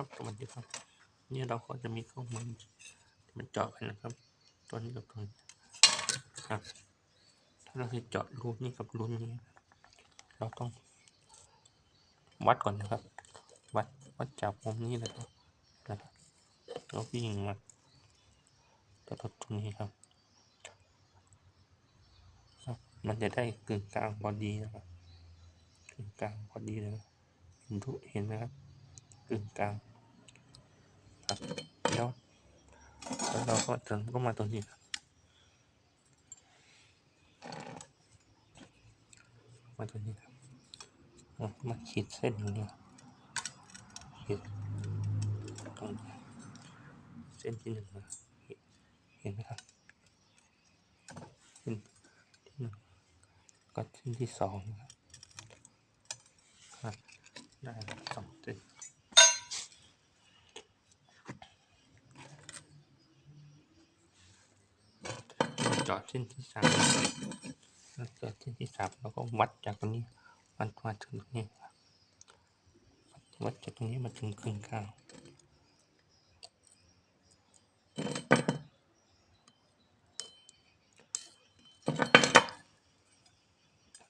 ครับสวัสดีครับ นี่เราก็จะมีเครื่องมือที่มันเจาะกันนะครับ ตัวนี้กับตัวนี้ครับ ถ้าเราจะเจาะรูนี้กับรูนี้ เราต้องวัดก่อนนะครับ วัดวัดจากมุมนี้นะครับนะครับแล้ววิ่งมาตัวตรงนี้ครับ ครับ มันจะได้กึ่งกลางพอดีนะครับกึ่งกลางพอดีเลยนะเห็นทุเห็นไหมครับกึ่งกลาง ครับแล้ว แล้วเราก็ถึงก็มาตรงนี้มาตรงนี้ครับมาขีดเส้นอย่งนี้ขีดตรงนี้เส้นที่หนึ่งเห็นไหมครับเส้นที่หนึ่งก็เส้นที่สองนะครับครับได้สองเส้น จอดเส้นที่สามแล้วจอดเส้นที่สามแล้วก็วัดจากตรงนี้วัดมาถึงตรงนี้ครับวัดจากตรงนี้มาถึงครึ่งกลาง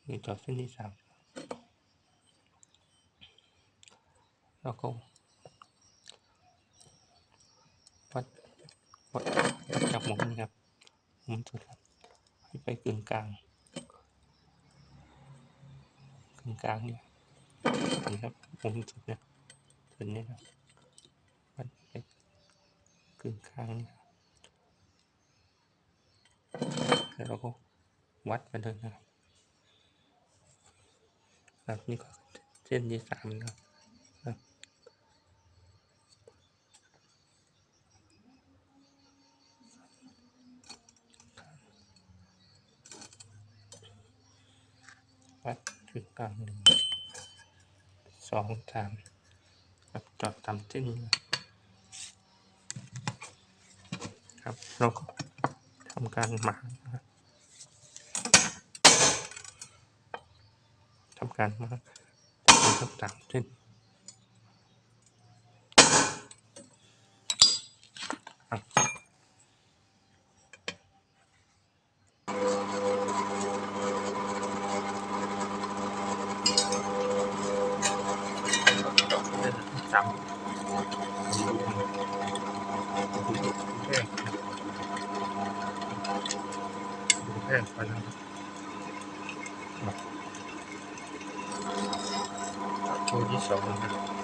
นี่จอดเส้นที่สามแล้วก็วัดวัดวัดจากมุมนี้ครับ มุมสุดครับให้ไปกึ่งกลางกึ่งกลางเนี่ยนี่ครับมุมสุดเนี่ยสุดเนี่ยครับวัดไปกึ่งกลางเนี่ยแล้วเราก็วัดไปเลยนะครับครับนี่ก็เส้นที่สามนะครับ วัดกึ่งกลางหนึ่งสองสามครับจอดตามเส้นครับเราก็ทำการหมานะครับทำการมาทำตามเส้น สามแค่แค่ไปแ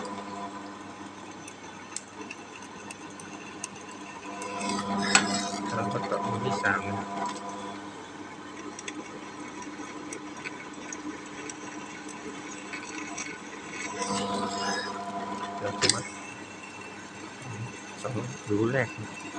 เดี๋ยวจะ